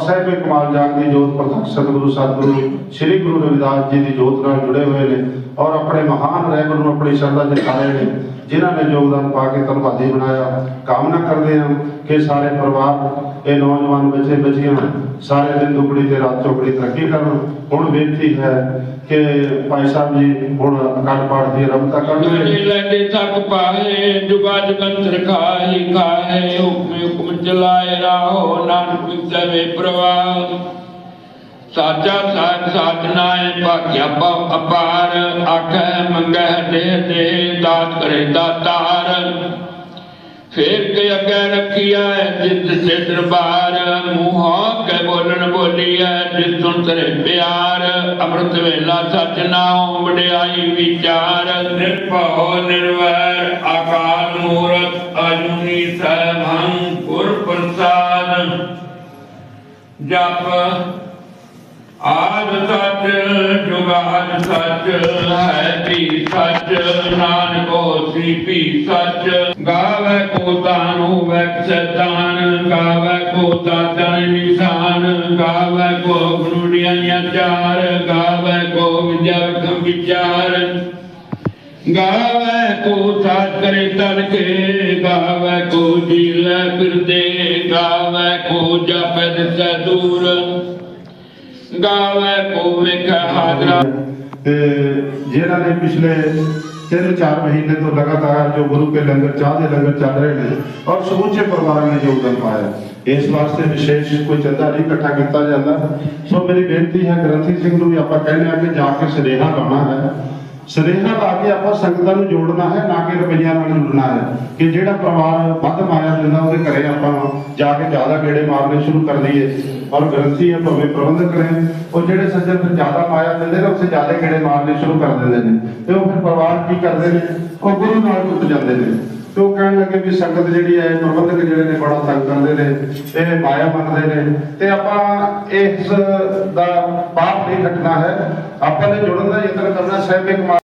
ਸਾਹਿਬੇ ਕਮਾਲ ਜਾਗ ਦੀ ਜੋਤ ਪ੍ਰਤੱਖ ਸਤਿਗੁਰੂ ਸਤਿਗੁਰੂ, ਸ੍ਰੀ ਗੁਰੂ ਰਵਿਦਾਸ ਜੀ ਦੀ ਜੋਤ ਨਾਲ ਜੁੜੇ ਹੋਏ ਨੇ ਔਰ ਆਪਣੇ ਮਹਾਨ ਰਹਿਬਰ ਨੂੰ ਆਪਣੀ ਸ਼ਰਧਾ ਜਤਾ ਰਹੇ ਨੇ, ਜਿਨ੍ਹਾਂ ਨੇ ਯੋਗਦਾਨ ਪਾ ਕੇ ਧੰਨਵਾਦੀ ਬਣਾਇਆ। ਕਾਮਨਾ ਕਰਦੇ ਹਾਂ ਕਿ ਸਾਰੇ ਪਰਿਵਾਰ ਇਹ ਨੌਜਵਾਨ ਬੱਚੇ, ਬੱਚੀਆਂ ਸਾਰੇ ਦਿਨ ਦੁਗਣੀ ਤੇ ਰਾਤ ਚੌਗਣੀ ਤਰੱਕੀ ਕਰਨ। ਹੁਣ ਬੇਨਤੀ ਹੈ ਕਿ ਭਾਈ ਸਾਹਿਬ ਜੀ ਹੁਣ ਅਕਾਲ ਪਾਠ ਦੀ ਆਰੰਭਤਾ ਕਰਨਗੇ। ਲੈਂਦੇ ਤੱਕ ਪਾਏ, ਜੁਗਾ ਜਗੰਤਰ ਖਾਹੀ ਖਾਏ ਹੁਕਮ ਹੁਕਮ ਚਲਾਏ ਰਾਹੋ ਨਾਨਕ ਪਿਤਵੇ ਪ੍ਰਵਾਹ। ਸਾਚਾ ਸਾਚ ਸਾਚਨਾ ਹੈ ਭਾਗਿਆ ਪਉ ਅਪਾਰ, ਆਖੈ ਮੰਗੈ ਦੇ ਦੇ ਦਾਤ ਕਰੇ ਦਾਤਾਰ ਫੇਰ ਕੇ ਅੱਗੇ ਰੱਖਿਆ ਜਿਤ ਸੇ ਦਰਬਾਰ, ਮੂੰਹੋਂ ਕੇ ਬੋਲਣ ਬੋਲੀਐ ਜਿਸ ਸੁਣ ਤਰੇ ਪਿਆਰ। ਅੰਮ੍ਰਿਤ ਵੇਲਾ ਸਚ ਨਾਮ ਵਡਿਆਈ ਵਿਚਾਰ। ਨਿਰਭਉ ਨਿਰਵੈਰ ਆਕਾਰ ਮੂਰਤ ਅਜੂਨੀ ਸਹਿਭੰ ਜਪ। ਆਦ ਸੱਚ, ਜੁਗਾਦ ਸੱਚ, ਹੈ ਵੀ ਸੱਚ, ਨਾਨਕ ਹੋਸੀ ਵੀ ਸੱਚ। ਗਾਵੇ ਕੋ ਤਾਨੂ ਵੈਕ ਸਤਾਨ, ਗਾਵੇ ਕੋ ਤਾਤਨ ਨਿਸ਼ਾਨ। ਗਾਵੇ ਕੋ ਗੁਣੀਆਂ ਚਾਰ, ਗਾਵੇ ਕੋ ਵਿਦਿਆ ਵਿਚਾਰ ਗਾਵੇ ਕੋ ਸਾਥ ਕਰੇ ਤਨ ਕੇ ਗਾਵੇ ਕੋ ਜੀਲੇ ਫਿਰਦੇ ਗਾਵੇ ਕੋ ਜਪੈ ਦਿਸੈ ਦੂਰ ਗਾਵੇ ਕੋ ਵੇਖ ਹਾਜ਼ਰਾ ਤੇ ਜਿਨ੍ਹਾਂ ਨੇ ਪਿਛਲੇ 3-4 ਮਹੀਨੇ ਤੋਂ ਲਗਾਤਾਰ ਜੋ ਗੁਰੂ ਕੇ ਲੰਗਰ ਚਾਹ ਦੇ ਲੰਗਰ ਚੱਲ ਰਹੇ ਨੇ ਔਰ ਸਮੁੱਚੇ ਪਰਿਵਾਰਾਂ ਨੇ ਯੋਗਦਾਨ ਪਾਇਆ ਇਸ ਵਾਸਤੇ ਵਿਸ਼ੇਸ਼ ਕੋਈ ਚੰਦਾ ਨਹੀਂ ਇਕੱਠਾ ਕੀਤਾ ਜਾਂਦਾ ਸੋ ਮੇਰੀ ਬੇਨਤੀ ਹੈ ਗ੍ਰੰਥੀ ਸਿੰਘ ਨੂੰ ਵੀ ਆਪਾਂ ਕਹਿੰਦੇ ਆ ਕਿ ਜਾ ਕੇ ਸੁਨੇਹਾ ਲਾਉਣਾ ਹੈ ਸੁਨੇਹਾ ਲਾ ਕੇ ਆਪਾਂ ਸੰਗਤਾਂ ਨੂੰ ਜੋੜਨਾ ਹੈ, ਨਾ ਕਿ ਰੁਪਈਆਂ ਨਾਲ ਜੁੜਨਾ ਹੈ। ਕਿ ਜਿਹੜਾ ਪਰਿਵਾਰ ਵੱਧ ਮਾਇਆ ਦਿੰਦਾ ਉਹਦੇ ਘਰੇ ਆਪਾਂ ਜਾ ਕੇ ਜ਼ਿਆਦਾ ਗੇੜੇ ਮਾਰਨੇ ਸ਼ੁਰੂ ਕਰ ਦਈਏ ਔਰ ਗ੍ਰੰਥੀ ਹੈ, ਭਾਵੇਂ ਪ੍ਰਬੰਧਕ ਨੇ, ਉਹ ਜਿਹੜੇ ਸੱਜਣ ਫਿਰ ਜ਼ਿਆਦਾ ਮਾਇਆ ਦਿੰਦੇ ਨੇ, ਉੱਥੇ ਜ਼ਿਆਦਾ ਗੇੜੇ ਮਾਰਨੇ ਸ਼ੁਰੂ ਕਰ ਦਿੰਦੇ ਨੇ। ਤੇ ਉਹ ਫਿਰ ਪਰਿਵਾਰ ਕੀ ਕਰਦੇ ਨੇ? ਉਹ ਗੁਰੂ ਨਾਲ ਟੁੱਟ ਜਾਂਦੇ ਨੇ। ਤੇ ਉਹ ਕਹਿਣ ਲੱਗੇ ਵੀ ਸੰਗਤ ਜਿਹੜੀ ਹੈ, ਪ੍ਰਬੰਧਕ ਜਿਹੜੇ ਨੇ, ਬੜਾ ਤੰਗ ਕਰਦੇ ਨੇ, ਇਹ ਮਾਇਆ ਮੰਨਦੇ ਨੇ। ਤੇ ਆਪਾਂ ਇਸ ਦਾ ਪਾਪ ਨਹੀਂ ਕੱਟਣਾ ਹੈ। ਆਪਾਂ ਨੇ ਜੁੜਨ ਦਾ ਯਤਨ ਕਰਨਾ, ਸਾਹਿਬ